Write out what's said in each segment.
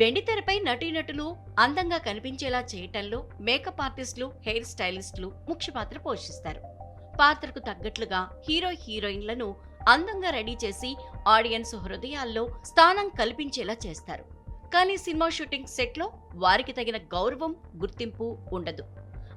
వెండితెరపై నటీనటులు అందంగా కనిపించేలా చేయటంలో మేకప్ ఆర్టిస్టులు హెయిర్ స్టైలిస్టులు ముఖ్య పాత్ర పోషిస్తారు. పాత్రకు తగ్గట్లుగా హీరో హీరోయిన్లను అందంగా రెడీ చేసి ఆడియన్స్ హృదయాల్లో స్థానం కల్పించేలా చేస్తారు. కానీ సినిమా షూటింగ్ సెట్లో వారికి తగిన గౌరవం గుర్తింపు ఉండదు.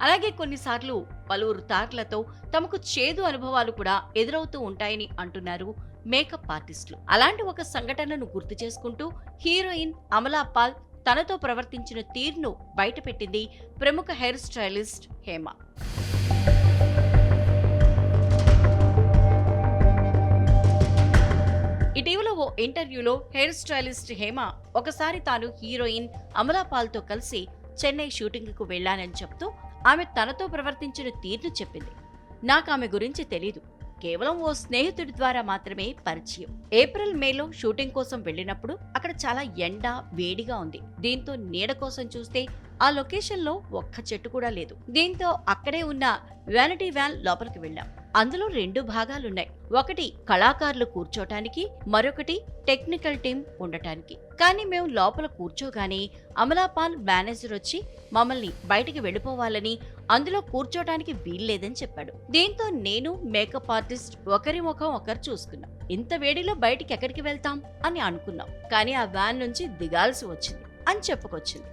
అలాగే కొన్నిసార్లు పలువురు తారలతో తమకు చేదు అనుభవాలు కూడా ఎదురవుతూ ఉంటాయని అంటున్నారు మేకప్ ఆర్టిస్టులు. అలాంటి ఒక సంఘటనను గుర్తు చేసుకుంటూ హీరోయిన్ అమలా పాల్ తనతో ప్రవర్తించిన తీరును బయటపెట్టింది ప్రముఖ హెయిర్ స్టైలిస్ట్ హేమ. ఇటీవల ఓ ఇంటర్వ్యూలో హెయిర్ స్టైలిస్ట్ హేమ ఒకసారి తాను హీరోయిన్ అమలా పాల్తో కలిసి చెన్నై షూటింగ్కు వెళ్ళానని చెప్తూ ఆమె తనతో ప్రవర్తించిన తీరును చెప్పింది. నాకు ఆమె గురించి తెలీదు. కేవలం ఓ స్నేహితుడి ద్వారా మాత్రమే పరిచయం. ఏప్రిల్ మేలో షూటింగ్ కోసం వెళ్ళినప్పుడు అక్కడ చాలా ఎండ వేడిగా ఉంది. దీంతో నీడ కోసం చూస్తే ఆ లొకేషన్లో ఒక్క చెట్టు కూడా లేదు. దీంతో అక్కడే ఉన్న వ్యానిటీ వ్యాన్ లోపలికి వెళ్ళాం. అందులో రెండు భాగాలున్నాయి. ఒకటి కళాకారులు కూర్చోటానికి మరొకటి టెక్నికల్ టీం ఉండటానికి. కానీ మేము లోపల కూర్చోగానే అమలాపాల్ మేనేజర్ వచ్చి మమ్మల్ని బయటికి వెళ్ళిపోవాలని అందులో కూర్చోటానికి వీల్లేదని చెప్పాడు. దీంతో నేను మేకప్ ఆర్టిస్ట్ ఒకరి ముఖం ఒకరు చూసుకున్నాం. ఇంత వేడిలో బయటికి ఎక్కడికి వెళ్తాం? అని అనుకున్నాం. కానీ ఆ వ్యాన్ నుంచి దిగాల్సి వచ్చింది అని చెప్పుకొచ్చింది.